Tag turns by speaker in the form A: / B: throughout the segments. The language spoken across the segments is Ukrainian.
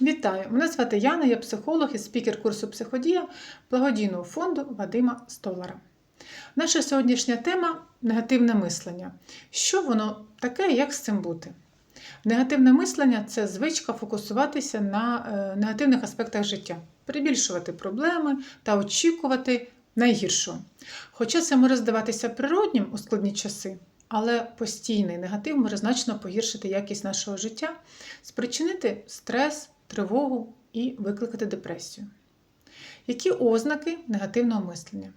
A: Вітаю! Мене звати Яна, я психолог і спікер курсу Психодія благодійного фонду Вадима Столара. Наша сьогоднішня тема негативне мислення. Що воно таке, як з цим бути? Негативне мислення це звичка фокусуватися на е, негативних аспектах життя, перебільшувати проблеми та очікувати найгіршого. Хоча це може здаватися природнім у складні часи, але постійний негатив може значно погіршити якість нашого життя, спричинити стрес, тривогу і викликати депресію. Які ознаки негативного мислення?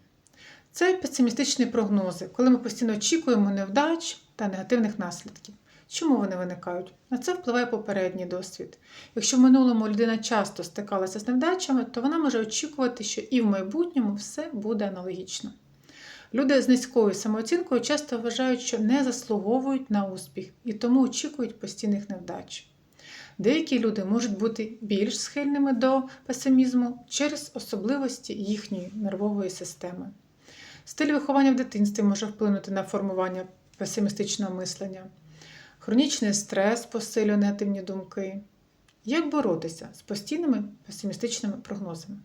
A: Це песимістичні прогнози, коли ми постійно очікуємо невдач та негативних наслідків. Чому вони виникають? На це впливає попередній досвід. Якщо в минулому людина часто стикалася з невдачами, то вона може очікувати, що і в майбутньому все буде аналогічно. Люди з низькою самооцінкою часто вважають, що не заслуговують на успіх і тому очікують постійних невдач. Деякі люди можуть бути більш схильними до песимізму через особливості їхньої нервової системи. Стиль виховання в дитинстві може вплинути на формування песимістичного мислення. Хронічний стрес посилює негативні думки. Як боротися з постійними песимістичними прогнозами?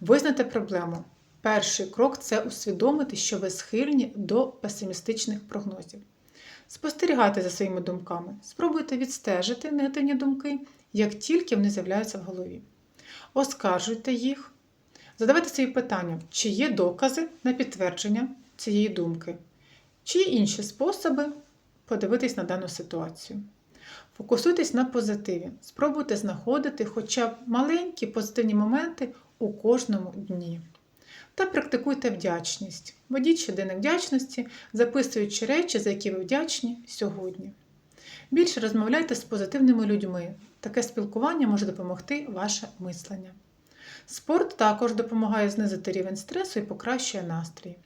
A: Визнати проблему. Перший крок це усвідомити, що ви схильні до песимістичних прогнозів. Спостерігайте за своїми думками, спробуйте відстежити негативні думки, як тільки вони з'являються в голові. Оскаржуйте їх, задавайте собі питання, чи є докази на підтвердження цієї думки, чи є інші способи подивитись на дану ситуацію. Фокусуйтесь на позитиві, спробуйте знаходити хоча б маленькі позитивні моменти у кожному дні. Та практикуйте вдячність. Ведіть щоденник вдячності, записуючи речі, за які ви вдячні сьогодні. Більше розмовляйте з позитивними людьми. Таке спілкування може допомогти ваше мислення. Спорт також допомагає знизити рівень стресу і покращує настрій.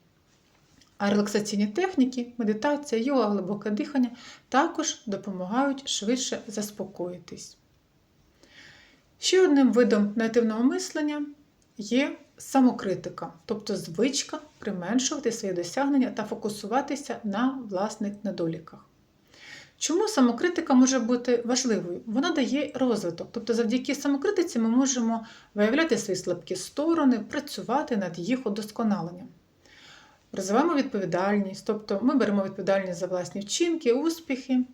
A: А релаксаційні техніки, медитація, йога, глибоке дихання також допомагають швидше заспокоїтись. Ще одним видом негативного мислення є самокритика, тобто звичка применшувати свої досягнення та фокусуватися на власних недоліках. Чому самокритика може бути важливою? Вона дає розвиток, тобто завдяки самокритиці ми можемо виявляти свої слабкі сторони, працювати над їх удосконаленням. Розвиваємо відповідальність, тобто ми беремо відповідальність за власні вчинки, успіхи.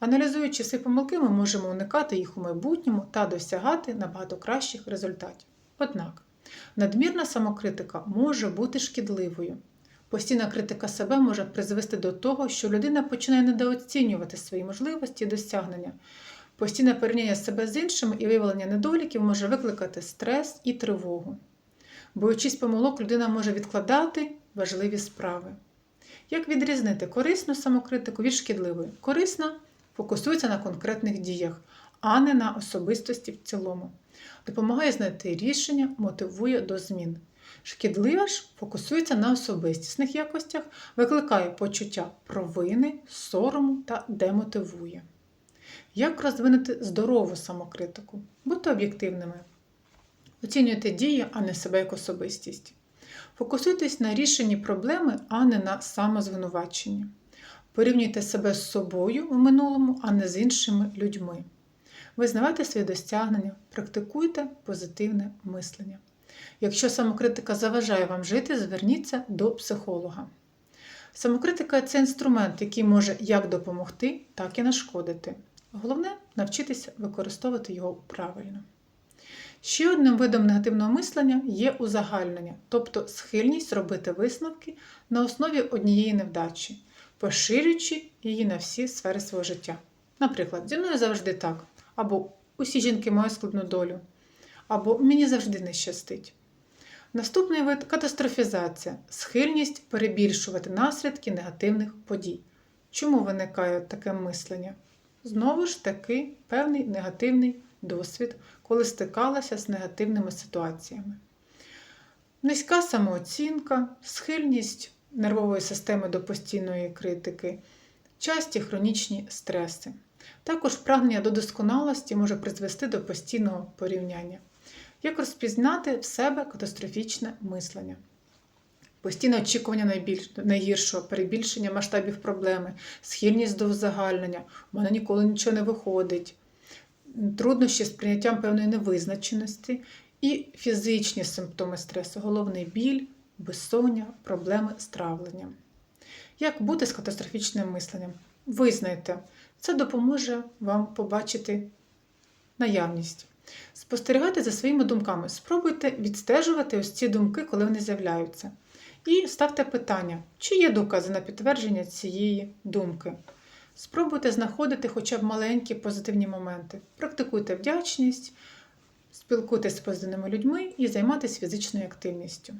A: Аналізуючи свої помилки, ми можемо уникати їх у майбутньому та досягати набагато кращих результатів. Однак, надмірна самокритика може бути шкідливою. Постійна критика себе може призвести до того, що людина починає недооцінювати свої можливості і досягнення. Постійне порівняння себе з іншими і виявлення недоліків може викликати стрес і тривогу. Боючись помилок, людина може відкладати важливі справи. Як відрізнити корисну самокритику від шкідливої? Корисна фокусується на конкретних діях, а не на особистості в цілому. Допомагає знайти рішення, мотивує до змін. Шкідлива ж фокусується на особистісних якостях, викликає почуття провини, сорому та демотивує. Як розвинути здорову самокритику? Будьте об'єктивними. Оцінюйте дії, а не себе як особистість. Фокусуйтесь на рішенні проблеми, а не на самозвинуваченні. Порівнюйте себе з собою у минулому, а не з іншими людьми. Визнавайте свої досягнення, практикуйте позитивне мислення. Якщо самокритика заважає вам жити, зверніться до психолога. Самокритика це інструмент, який може як допомогти, так і нашкодити. Головне навчитися використовувати його правильно. Ще одним видом негативного мислення є узагальнення, тобто схильність робити висновки на основі однієї невдачі, поширюючи її на всі сфери свого життя. Наприклад, зі мною завжди так, або усі жінки мають складну долю, або мені завжди не щастить. Наступний вид катастрофізація схильність перебільшувати наслідки негативних подій. Чому виникає таке мислення? Знову ж таки, певний негативний досвід, коли стикалася з негативними ситуаціями. Низька самооцінка, схильність нервової системи до постійної критики, часті хронічні стреси. Також прагнення до досконалості може призвести до постійного порівняння. Як розпізнати в себе катастрофічне мислення? Постійне очікування найбільш, найгіршого, перебільшення масштабів проблеми, схильність до узагальнення, у мене ніколи нічого не виходить. труднощі з прийняттям певної невизначеності і фізичні симптоми стресу, головний біль, безсоння, проблеми з травленням. Як бути з катастрофічним мисленням? Визнайте, це допоможе вам побачити наявність. Спостерігайте за своїми думками, спробуйте відстежувати ось ці думки, коли вони з'являються. І ставте питання, чи є докази на підтвердження цієї думки. Спробуйте знаходити хоча б маленькі позитивні моменти. Практикуйте вдячність, спілкуйтесь з позитивними людьми і займайтесь фізичною активністю.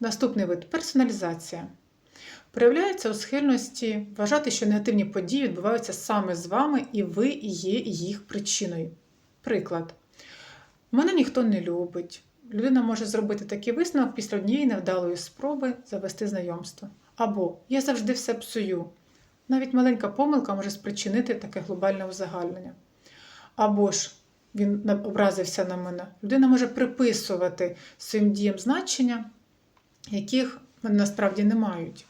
A: Наступний вид персоналізація. Проявляється у схильності вважати, що негативні події відбуваються саме з вами, і ви є їх причиною. Приклад. Мене ніхто не любить. Людина може зробити такий висновок після однієї невдалої спроби завести знайомство. Або я завжди все псую. Навіть маленька помилка може спричинити таке глобальне узагальнення. Або ж він образився на мене. Людина може приписувати своїм діям значення, яких насправді не мають.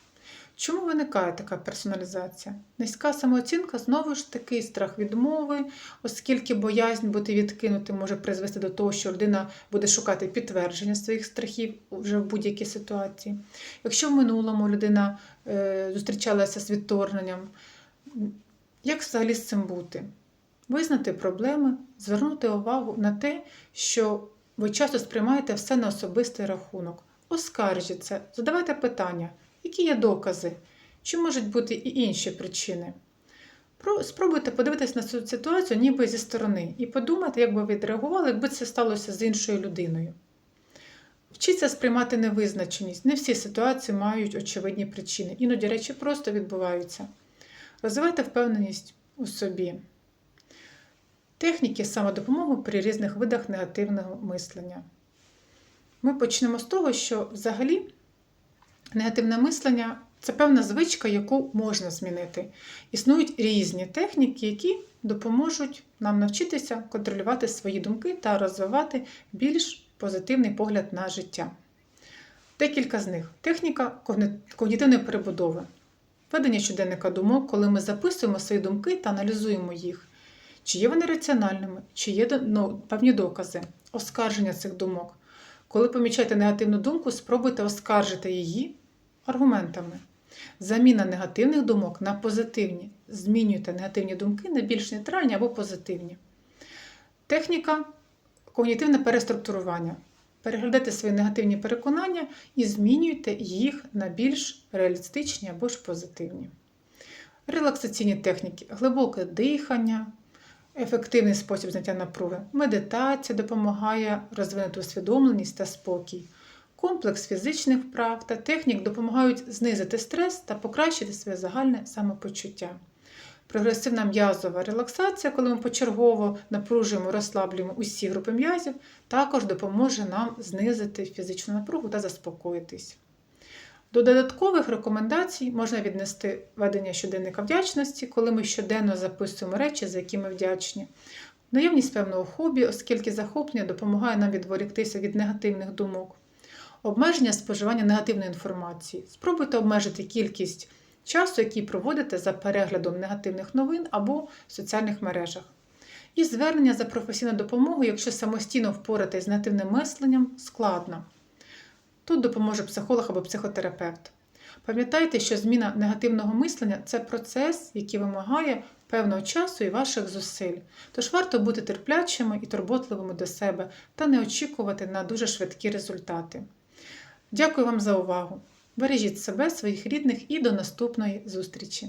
A: Чому виникає така персоналізація? Низька самооцінка знову ж таки страх відмови, оскільки боязнь бути відкинутим може призвести до того, що людина буде шукати підтвердження своїх страхів вже в будь-якій ситуації. Якщо в минулому людина е, зустрічалася з відторгненням, як взагалі з цим бути? Визнати проблеми, звернути увагу на те, що ви часто сприймаєте все на особистий рахунок. Оскаржіться, задавайте питання. Які є докази? Чи можуть бути і інші причини? Спробуйте подивитися на цю ситуацію ніби зі сторони і подумати, як би ви відреагували, якби це сталося з іншою людиною. Вчіться сприймати невизначеність. Не всі ситуації мають очевидні причини. Іноді речі просто відбуваються. Розвивайте впевненість у собі. Техніки самодопомоги при різних видах негативного мислення. Ми почнемо з того, що взагалі. Негативне мислення це певна звичка, яку можна змінити. Існують різні техніки, які допоможуть нам навчитися контролювати свої думки та розвивати більш позитивний погляд на життя. Декілька з них. Техніка когнітивної перебудови. Ведення щоденника думок, коли ми записуємо свої думки та аналізуємо їх. Чи є вони раціональними, чи є ну, певні докази, оскарження цих думок. Коли помічаєте негативну думку, спробуйте оскаржити її аргументами. Заміна негативних думок на позитивні. Змінюйте негативні думки на більш нейтральні або позитивні. Техніка когнітивне переструктурування. Переглядайте свої негативні переконання і змінюйте їх на більш реалістичні або ж позитивні. Релаксаційні техніки, глибоке дихання, ефективний спосіб зняття напруги. Медитація допомагає розвинути усвідомленість та спокій. Комплекс фізичних вправ та технік допомагають знизити стрес та покращити своє загальне самопочуття. Прогресивна м'язова релаксація, коли ми почергово напружуємо, розслаблюємо усі групи м'язів, також допоможе нам знизити фізичну напругу та заспокоїтись. До додаткових рекомендацій можна віднести ведення щоденника вдячності, коли ми щоденно записуємо речі, за які ми вдячні. Наявність певного хобі, оскільки захоплення допомагає нам відволіктися від негативних думок. Обмеження споживання негативної інформації. Спробуйте обмежити кількість часу, який проводите за переглядом негативних новин або в соціальних мережах. І звернення за професійною допомогою, якщо самостійно впоратись з негативним мисленням, складно. Тут допоможе психолог або психотерапевт. Пам'ятайте, що зміна негативного мислення це процес, який вимагає певного часу і ваших зусиль. Тож варто бути терплячими і турботливими до себе та не очікувати на дуже швидкі результати. Дякую вам за увагу! Бережіть себе, своїх рідних і до наступної зустрічі!